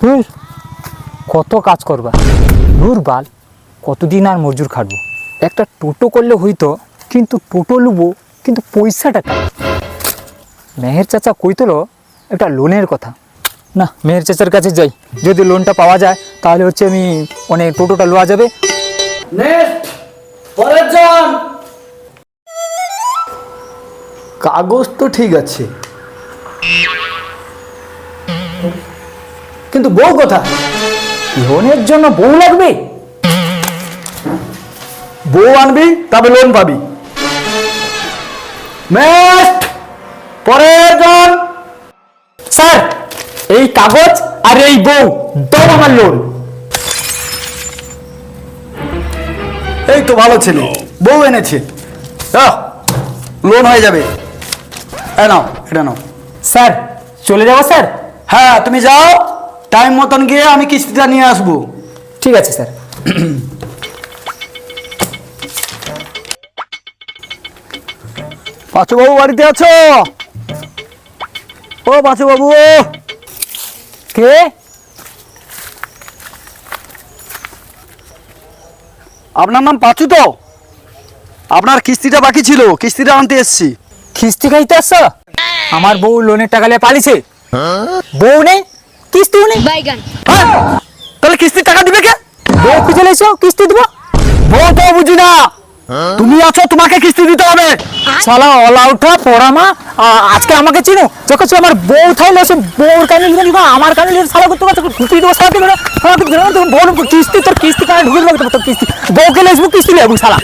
ধুর, কত কাজ করবা। নূর বাল কতদিন আর মজুর খাটবো। একটা টোটো করলে হইতো কিন্তু টোটো লুবো কিন্তু পয়সাটা কার মেহের চাচা কইতলো একটা লোনের কথা। না মেহের চাচার কাছে যাই। যদি লোনটা পাওয়া যায় তাহলে হচ্ছে আমি অনেক টোটোটা লওয়া যাবে। কাগজ তো ঠিক আছে। কিন্তু বউ কোথায়? লোনের জন্য বউ লাগবে? বউ আনবি তবে লোন পাবি। নেক্সট পরের জন। স্যার এই কাগজ আর এই বউ দাও আমার লোন। এই তো ভালো ছেলে বউ এনেছে। লোন হয়ে যাবে। এ নাও এটা নাও। স্যার চলে যাব স্যার? হ্যাঁ তুমি যাও। টাইম মতন গিয়ে আমি কিস্তিটা নিয়ে আসব। ঠিক আছে স্যার। পাঁচু বাবু বাড়িতে আছো? ও পাঁচু বাবু কে? আপনার নাম পাঁচু তো? আপনার কিস্তিটা বাকি ছিল কিস্তিটা আনতে এসছি। কিস্তি খাইতে আসছো? আমার বউ লোনের টাকা নিয়ে পালিছে। বউ নেই? বাইগান? তাহলে কিস্তির টাকা দিবে কে? বউ খুঁজে লেছো কিস্তি দিব? বউ তো বুঝি না। তুমি আছো তোমাকে কিস্তি দিতে হবে। শালা অলা উঠা পড়ামা আজকে আমাকে চিনো? যখন আমার বউ থাইলে সে বউর কানে লিখে নিবা আমার কানে লিখে শালা করতে পারছ ঢুকি দেবো শালা দেবে না শালা দেবে বউ কিস্তি তোর কিস্তি কানে ঢুকে দেবো তোর কিস্তি। বউকে লেসবো কিস্তি লেবু শালা।